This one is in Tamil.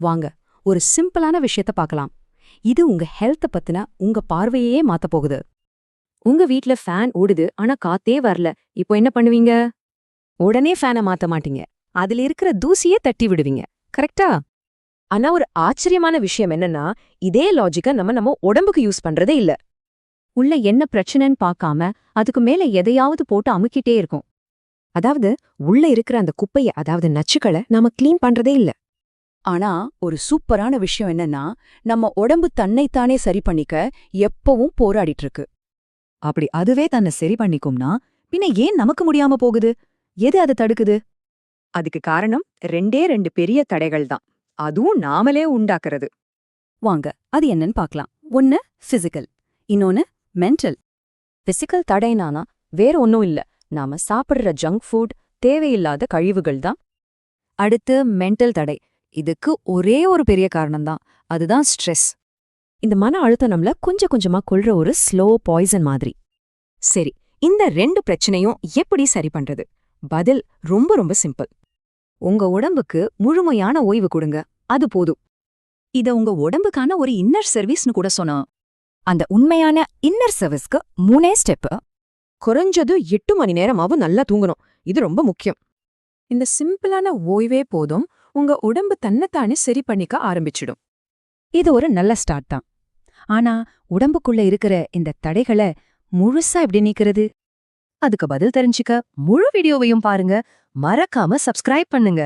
வாங்க ஒரு சிம்பிளான விஷயத்த பார்க்கலாம். இது உங்க ஹெல்த்த பத்தின உங்க பார்வையே மாத்தப் போகுது. உங்க வீட்ல ஃபேன் ஓடுது ஆனா காத்தே வரல. இப்போ என்ன பண்ணுவீங்க? உடனே ஃபேனை மாத்த மாட்டீங்க. அதுல இருக்கிற தூசியே தட்டி விடுவீங்க. கரெக்டா? ஆனா ஒரு ஆச்சரியமான விஷயம் என்னன்னா இதே லாஜிக்க நம்ம நம்ம உடம்புக்கு யூஸ் பண்றதே இல்ல. உள்ள என்ன பிரச்சனைன்னு பார்க்காம அதுக்கு மேல எதையாவது போட்டு அமுக்கிட்டே இருக்கும். அதாவது உள்ள இருக்கிற அந்த குப்பைய அதாவது நச்சுக்களை நாம கிளீன் பண்றதே இல்ல. ஆனா ஒரு சூப்பரான விஷயம் என்னன்னா நம்ம உடம்பு தன்னைத்தானே சரி பண்ணிக்க எப்பவும் போராடிட்டு இருக்கு அப்படி அதுவே தன்னை சரி பண்ணிக்கும்னா பின்ன ஏன் நமக்கு முடியாம போகுது? எது அதை தடுக்குது? அதுக்கு காரணம் ரெண்டே ரெண்டு பெரிய தடைகள் தான். அதுவும் நாமளே உண்டாக்குறது. வாங்க அது என்னன்னு பார்க்கலாம் ஒன்னு பிசிக்கல் இன்னொன்னு மென்டல் பிசிக்கல் தடைனானா வேற ஒன்னும் இல்ல. நாம சாப்பிடுற ஜங்க் ஃபுட் தேவையில்லாத கழிவுகள் தான். அடுத்து மென்டல் தடை. இதுக்கு ஒரே ஒரு பெரிய காரணம்தான். அதுதான் ஸ்ட்ரெஸ் இந்த மன அழுத்தம் நம்மள கொஞ்சம் கொஞ்சமா கொல்ற ஒரு ஸ்லோ பாய்சன் மாதிரி. சரி இந்த ரெண்டு பிரச்சனையும் எப்படி சரி பண்றது? பதில் ரொம்ப ரொம்ப சிம்பிள் உங்க உடம்புக்கு முழுமையான ஓய்வு கொடுங்க. அது போதும். இத உங்க உடம்புக்கான ஒரு இன்னர் சர்வீஸ்னு கூட சொன்னா அந்த உண்மையான இன்னர் சர்வீஸ்க்கு மூணே ஸ்டெப் குறைஞ்சது எட்டு மணி நேரமாவும் நல்லா தூங்கணும். இது ரொம்ப முக்கியம். இந்த சிம்பிளான ஓய்வே போதும். உங்க உடம்பு தன்னைத்தானே சரி பண்ணிக்க ஆரம்பிச்சிடும். இது ஒரு நல்ல ஸ்டார்ட் தான். ஆனா உடம்புக்குள்ள இருக்கிற இந்த தடைகளை முழுசா எப்படி நீக்கிறது? அதுக்கு பதில் தெரிஞ்சுக்க முழு வீடியோவையும் பாருங்க. மறக்காம சப்ஸ்கிரைப் பண்ணுங்க.